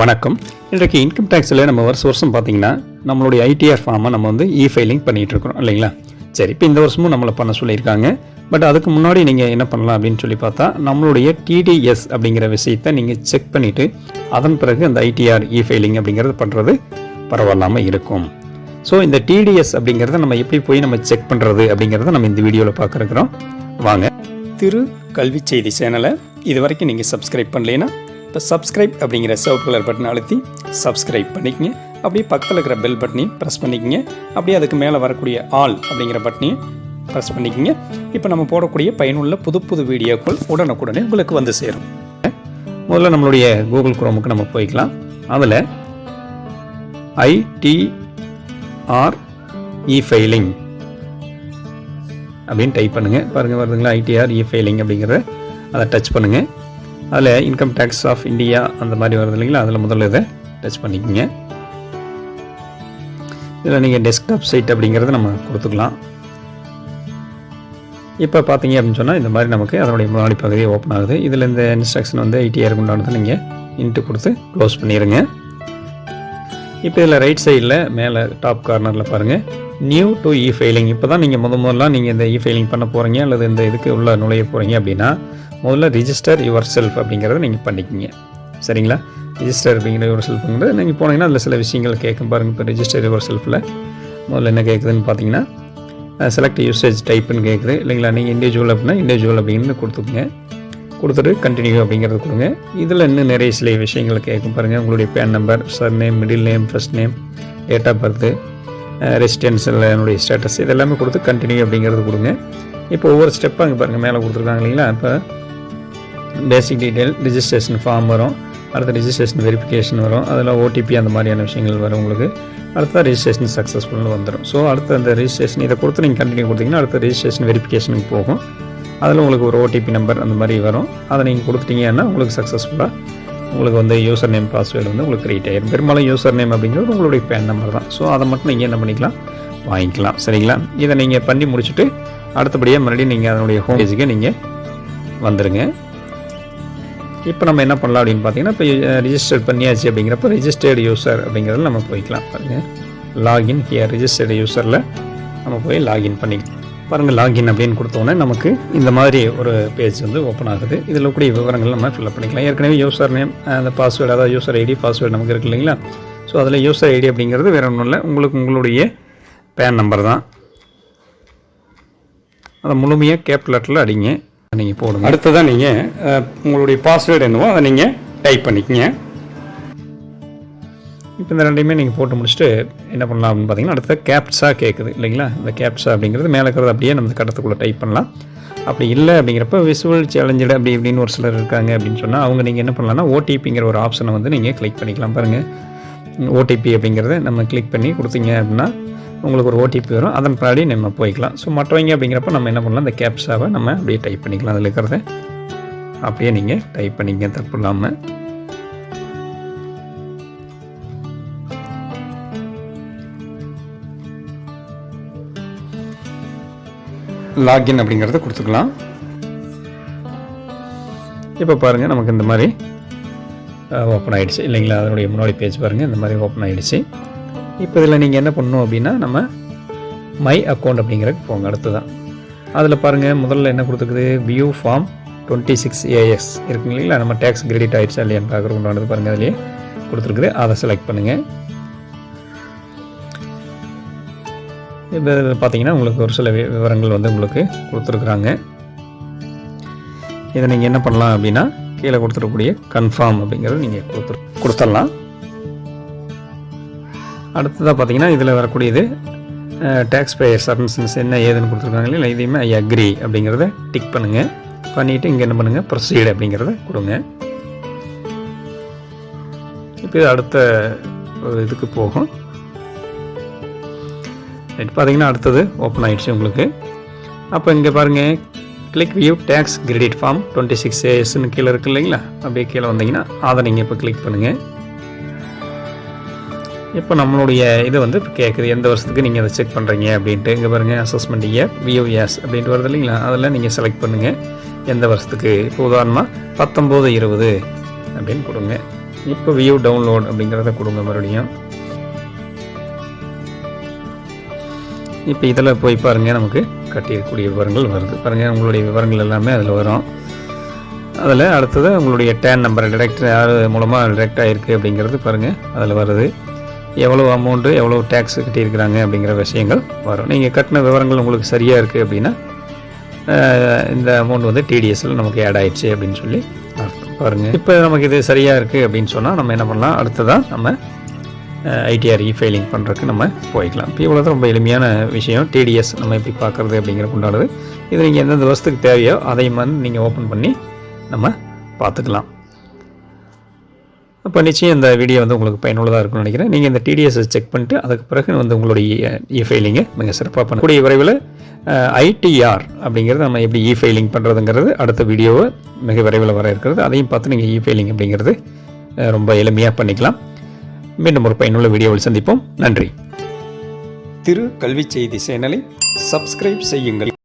வணக்கம். இன்றைக்கு இன்கம் டேக்ஸில் நம்ம வருஷ வருஷம் பார்த்தீங்கன்னா நம்மளுடைய ஐடிஆர் ஃபார்மை நம்ம வந்து இ ஃபைலிங் பண்ணிகிட்ருக்கிறோம் இல்லைங்களா? சரி இப்போ இந்த வருஷமும் நம்மளை பண்ண சொல்லியிருக்காங்க. பட் அதுக்கு முன்னாடி நீங்கள் என்ன பண்ணலாம் அப்படின்னு சொல்லி பார்த்தா நம்மளுடைய டிடிஎஸ் அப்படிங்கிற விஷயத்தை நீங்கள் செக் பண்ணிவிட்டு அதன் பிறகு அந்த ஐடிஆர் இ ஃபைலிங் அப்படிங்கிறது பண்ணுறது பரவாயில்லாமல் இருக்கும். ஸோ இந்த டிடிஎஸ் அப்படிங்கிறத நம்ம எப்படி போய் நம்ம செக் பண்ணுறது அப்படிங்கிறத நம்ம இந்த வீடியோவில் பார்க்குறோம். வாங்க. திரு கல்வி செய்தி சேனலை இது வரைக்கும் நீங்கள் சப்ஸ்கிரைப் பண்ணலைன்னா இப்போ சப்ஸ்கிரைப் அப்படிங்கிற சிவப்பு கலர் பட்டனை அழுத்தி சப்ஸ்கிரைப் பண்ணிக்கங்க. அப்படியே பக்கத்தில் இருக்கிற பெல் பட்டனையும் ப்ரெஸ் பண்ணிக்கங்க. அப்படியே அதுக்கு மேலே வரக்கூடிய ஆல் அப்படிங்கிற பட்டனையும் ப்ரெஸ் பண்ணிக்கங்க. இப்போ நம்ம போடக்கூடிய பயனுள்ள புது புது வீடியோக்கள் உடனுக்குடனே உங்களுக்கு வந்து சேரும். முதல்ல நம்மளுடைய கூகுள் குரோமுக்கு நம்ம போய்க்கலாம். அதில் ஐடிஆர் இ ஃபைலிங் அப்படின்னு டைப் பண்ணுங்கள் பாருங்கள் வருதுங்களா? ஐடிஆர் இ ஃபைலிங் அப்படிங்கிறத அதை டச் பண்ணுங்கள் அதில் இன்கம் டேக்ஸ் ஆஃப் இந்தியா அந்த மாதிரி வருது இல்லைங்களா? அதில் முதல்ல இதை டச் பண்ணிக்கோங்க. இதில் நீங்கள் டெஸ்க்டாப் சைட் அப்படிங்கிறத நம்ம கொடுத்துக்கலாம். இப்போ பார்த்தீங்க அப்படின்னு சொன்னால் இந்த மாதிரி நமக்கு அதனுடைய முன்னாடி பகுதி ஓப்பன் ஆகுது. இதில் இந்த இன்ஸ்ட்ரக்ஷன் வந்து ஐடிஆர் உண்டானதை நீங்கள் இன்ட்டு கொடுத்து க்ளோஸ் பண்ணிடுங்க இப்போ இதில் ரைட் சைடில் மேலே டாப் கார்னரில் பாருங்கள் நியூ டு இ ஃபைலிங் இப்போ தான் நீங்கள் முத முதல்ல நீங்கள் இந்த இ ஃபைலிங் பண்ண போகிறீங்க அல்லது இந்த இதுக்கு உள்ள நுழைய போகிறீங்க அப்படின்னா முதல்ல ரிஜிஸ்டர் யுவர் செல்ஃப் அப்படிங்கிறத நீங்கள் பண்ணிக்கிங்க. சரிங்களா? ரிஜிஸ்டர் அப்படிங்கிற யுவர் செல்ஃபுங்கிறது நீங்கள் போனீங்கன்னா அதில் சில விஷயங்கள் கேட்கும் பாருங்கள் இப்போ ரிஜிஸ்டர் யுவர் செல்ஃபில் முதல்ல என்ன கேட்குதுன்னு பார்த்தீங்கன்னா செலக்ட் யூசேஜ் டைப்புன்னு கேட்குது. இல்லைங்களா? நீங்கள் இண்டிவிஜுவல் அப்படின்னா இண்டிவிஜுவல் அப்படின்னு கொடுத்துக்குங்க. கொடுத்துட்டு கண்டினியூ அப்படிங்கிறது கொடுங்க. இதில் இன்னும் நிறைய சில விஷயங்கள் கேட்கும் பாருங்கள் உங்களுடைய PAN number surname middle name first name date of birth ரெசிடென்ஸில் என்னுடைய ஸ்டேட்டஸ் இதெல்லாமே கொடுத்து கண்டினியூ அப்படிங்கிறது கொடுங்க. இப்போ ஒவ்வொரு ஸ்டெப்பாக அங்கே பாருங்கள் மேலே கொடுத்துருக்காங்க இல்லைங்களா? இப்போ பேசிக் டீட்டெயில் ரிஜிஸ்ட்ரேஷன் ஃபார்ம் வரும். அடுத்த ரிஜிஸ்ட்ரேஷன் வெரிஃபிகேஷன் வரும். அதில் ஓடிபி அந்த மாதிரியான விஷயங்கள் வரும் உங்களுக்கு. அடுத்த ரிஜிஸ்ட்ரேஷன் சக்ஸஸ்ஃபுல்னு வந்துடும் ஸோ அடுத்த அந்த ரிஜிஸ்ட்ரேஷன் இதை கொடுத்து நீங்கள் கண்டினியூ கொடுத்தீங்கன்னா அடுத்த ரிஜிஸ்ட்ரேஷன் வெரிஃபிகேஷனுக்கு போகும். அதில் உங்களுக்கு ஒரு ஓடிபி நம்பர் அந்த மாதிரி வரும். அதை நீங்கள் கொடுத்துட்டீங்கன்னா உங்களுக்கு சக்ஸஸ்ஃபுல்லாக உங்களுக்கு வந்து யூசர் நேம் பாஸ்வேர்டு வந்து உங்களுக்கு கிரியேட் ஆகிடும் பெரும்பாலும் யூசர் நேம் அப்படிங்கிறது உங்களுடைய பேன் நம்பர் தான். ஸோ அதை மட்டும் நீங்கள் என்ன பண்ணிக்கலாம்? வாங்கிக்கலாம். சரிங்களா? இதை நீங்கள் பண்ணி முடிச்சுட்டு அடுத்தபடியாக மறுபடியும் நீங்கள் அதனுடைய ஹோம் பேஜுக்கு நீங்கள் வந்துடுங்க இப்போ நம்ம என்ன பண்ணலாம் அப்படின்னு பார்த்தீங்கன்னா இப்போ ரிஜிஸ்டர் பண்ணியாச்சு அப்படிங்கிறப்ப ரிஜிஸ்டர்டு யூசர் அப்படிங்கிறதுல நம்ம போய்க்கலாம். பாருங்கள் லாகின் ஹியர் ரிஜிஸ்டர்டு யூசரில் நம்ம போய் லாகின் பண்ணிக்கலாம். பாருங்கள் லாகின் அப்படின்னு கொடுத்தோன்னே நமக்கு இந்த மாதிரி ஒரு பேஜ் வந்து ஓப்பன் ஆகுது. இதில் கூடிய விவரங்கள் நம்ம ஃபில்அப் பண்ணிக்கலாம். ஏற்கனவே யூசர் நேம் அந்த பாஸ்வேர்டு அதாவது யூசர் ஐடி பாஸ்வேர்டு நமக்கு இருக்கு இல்லைங்களா? ஸோ அதில் யூசர் ஐடி அப்படிங்கிறது வேறு ஒன்றும் இல்லை. உங்களுக்கு உங்களுடைய பேன் நம்பர் தான். அதை முழுமையாக கேப் லெட்டரில் அடிங்க. நீங்கள் போடுங்க. அடுத்ததாக நீங்கள் உங்களுடைய பாஸ்வேர்டு என்னவோ அதை நீங்கள் டைப் பண்ணிக்கங்க. இப்போ இந்த ரெண்டையுமே நீங்கள் போட்டு முடிச்சுட்டு என்ன பண்ணலாம் அப்படின்னு பார்த்தீங்கன்னா அடுத்த கேப்ஸாக கேட்குது இல்லைங்களா? இந்த கேப்ஸா அப்படிங்கிறது மேலே இருக்கிறது அப்படியே நம்ம கட்டத்துக்குள்ளே டைப் பண்ணலாம். அப்படி இல்லை அப்படிங்கிறப்ப விசுவல் சேலஞ்சடு அப்படி இப்படின்னு ஒரு சிலர் இருக்காங்க அப்படின்னு சொன்னால் அவங்க நீங்கள் என்ன பண்ணலாம்னா ஓடிபிங்கிற ஒரு ஆப்ஷனை வந்து நீங்கள் கிளிக் பண்ணிக்கலாம் பாருங்கள் ஓடிபி அப்படிங்கிறத நம்ம கிளிக் பண்ணி கொடுத்தீங்க அப்படின்னா உங்களுக்கு ஒரு ஓடிபி வரும். அதன் பின்னாடி நம்ம போய்க்கலாம். ஸோ மற்றவங்க அப்படிங்கிறப்ப நம்ம என்ன பண்ணலாம் இந்த கேப்ஸாவை நம்ம அப்படியே டைப் பண்ணிக்கலாம். அதில் இருக்கிறத அப்படியே நீங்கள் டைப் பண்ணிங்க தப்பு இல்லாமல் லாகின் அப்படிங்கிறத கொடுத்துக்கலாம். இப்போ பாருங்கள் நமக்கு இந்த மாதிரி ஓப்பன் ஆகிடுச்சு இல்லைங்களா? அதனுடைய முன்னாடி பேஜ் பாருங்கள் இந்த மாதிரி ஓப்பன் ஆகிடுச்சு இப்போ இதில் நீங்கள் என்ன பண்ணணும் அப்படின்னா நம்ம மை அக்கௌண்ட் அப்படிங்கிறதுக்கு போங்க அடுத்து தான் அதில் பாருங்கள் முதல்ல என்ன கொடுத்துருக்குது? View form twenty six AS இருக்குங்க இல்லைங்களா? நம்ம டேக்ஸ் கிரெடிட் ஆகிடுச்சா இல்லையான்னு பார்க்குறது பாருங்கள் அதிலேயே கொடுத்துருக்குது. அதை செலக்ட் பண்ணுங்கள் இப்போ பார்த்தீங்கன்னா உங்களுக்கு ஒரு சில விவரங்கள் வந்து உங்களுக்கு கொடுத்துருக்குறாங்க. இதை நீங்கள் என்ன பண்ணலாம் அப்படின்னா கீழே கொடுத்துருக்கக்கூடிய கன்ஃபார்ம் அப்படிங்கிறத நீங்கள் கொடுத்துரு கொடுத்துடலாம். அடுத்ததாக பார்த்தீங்கன்னா இதில் வரக்கூடியது டேக்ஸ் பேயர் சப்மிஷன்ஸ் என்ன ஏதுன்னு கொடுத்துருக்காங்க இல்லை இதையுமே ஐ அக்ரி அப்படிங்கிறத டிக் பண்ணுங்கள் பண்ணிவிட்டு இங்கே என்ன பண்ணுங்கள் ப்ரொசீட் அப்படிங்கிறத கொடுங்க. இப்போ அடுத்த ஒரு இதுக்கு போகும். ரைட் பார்த்தீங்கன்னா அடுத்தது ஓப்பன் ஆகிடுச்சு உங்களுக்கு. அப்போ இங்கே பாருங்கள் click view tax credit form twenty six ஏஎஸ்ன்னு கீழே இருக்கு இல்லைங்களா? அப்படியே கீழே வந்தீங்கன்னா அதை நீங்கள் இப்போ கிளிக் பண்ணுங்கள் இப்போ நம்மளுடைய இது வந்து இப்போ கேட்குது எந்த வருஷத்துக்கு நீங்கள் அதை செக் பண்ணுறீங்க அப்படின்ட்டு. இங்கே பாருங்கள் அசஸ்மெண்ட் இயர் வியூஎஸ் அப்படின்ட்டு வருது இல்லைங்களா? அதில் நீங்கள் செலக்ட் பண்ணுங்கள் எந்த வருஷத்துக்கு. இப்போ உதாரணமாக பத்தொம்போது இருபது அப்படின்னு கொடுங்க. இப்போ வியூ டவுன்லோட் அப்படிங்கிறத கொடுங்க மறுபடியும். இப்போ இதில் போய் பாருங்கள் நமக்கு கட்டியிருக்கக்கூடிய விவரங்கள் வருது. பாருங்கள் உங்களுடைய விவரங்கள் எல்லாமே அதில் வரும். அதில் அடுத்தது உங்களுடைய டேன் நம்பர் டிரெக்ட் யார் மூலமாக டிரெக்ட் ஆகிருக்கு அப்படிங்கிறது பாருங்கள் அதில் வருது. எவ்வளோ அமௌண்ட்டு எவ்வளோ டேக்ஸ் கட்டியிருக்கிறாங்க அப்படிங்கிற விஷயங்கள் வரும். நீங்கள் கட்டின விவரங்கள் உங்களுக்கு சரியாக இருக்குது அப்படின்னா இந்த அமௌண்ட் வந்து டிடிஎஸ்ல நமக்கு ஆட் ஆயிடுச்சு அப்படின்னு சொல்லி அர்த்தம். பாருங்கள் இப்போ நமக்கு இது சரியாக இருக்குது அப்படின்னு சொன்னால் நம்ம என்ன பண்ணலாம்? அடுத்ததாக நம்ம ஐடிஆர் இ ஃபைலிங் பண்ணுறதுக்கு நம்ம போய்க்கலாம். இப்போ இவ்வளோ தான் ரொம்ப எளிமையான விஷயம். டிடிஎஸ் நம்ம எப்படி பார்க்குறது அப்படிங்கிற கொண்டாடுது இது நீங்கள் எந்தெந்த வருஷத்துக்கு தேவையோ அதையும் வந்து நீங்கள் ஓப்பன் பண்ணி நம்ம பார்த்துக்கலாம். அப்போ நிச்சயம் இந்த வீடியோ வந்து உங்களுக்கு பயனுள்ளதாக இருக்கும்னு நினைக்கிறேன். நீங்கள் இந்த டிடிஎஸ் செக் பண்ணிட்டு அதுக்கு பிறகு வந்து உங்களுடைய e இ ஃபைலிங்கை மிக சிறப்பாக பண்ணக்கூடிய விரைவில் ஐடிஆர் அப்படிங்கிறது நம்ம எப்படி e இ ஃபைலிங் பண்ணுறதுங்கிறது அடுத்த வீடியோவை மிக விரைவில் வர இருக்கிறது. அதையும் பார்த்து நீங்கள் இ ஃபைலிங் அப்படிங்கிறது ரொம்ப எளிமையாக பண்ணிக்கலாம். மீண்டும் ஒரு பயனுள்ள வீடியோவில் சந்திப்போம். நன்றி. திரு கல்வி செய்தி சேனலை சப்ஸ்கிரைப் செய்யுங்கள்.